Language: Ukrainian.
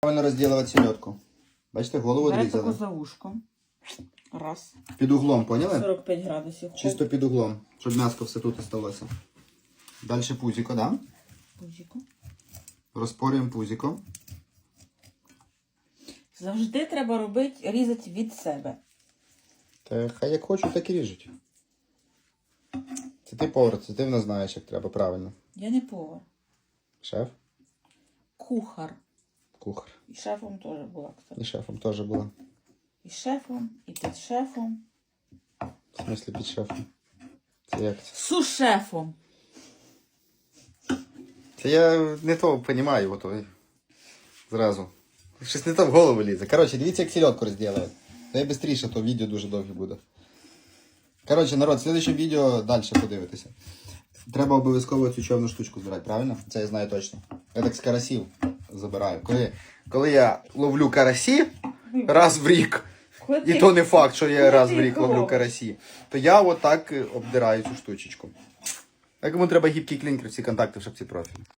Правильно розділувати селедку. Бачите, голову Берете таку за вушком. Раз. Під углом, поняли? 45 градусів. Чисто під углом, щоб м'яско все тут осталося. Далі пузіко, да? Пузіку. Розпорюємо пузіко. Завжди треба робити, різати від себе. Та хай як хочу, так і ріжуть. Це ти повар, це ти в нас знаєш, як треба правильно. Я не повар. Шеф, Кухар. кухар. І шефом теж була, кстати. І шефом теж була. І шефом, і під шефом. В смислі під шефом. Це як це? Сушефом. Це я не то розумію, ото зразу. Щось не то в голову лізе. Коротше, дивіться, як сільотку розділають. Та я швидше, то відео дуже довге буде. Коротше, народ, в слідчому відео далі подивитися. Треба обов'язково цю чорну штучку збирати, правильно? Це я знаю точно. Я так з карасів Забираю. Коли, коли я ловлю карасі раз в рік, і то не факт, що я раз в рік ловлю карасі, то я отак е, обдираю цю штучечку. Так йому треба гібкий клінкер, всі контакти в шапці профілю.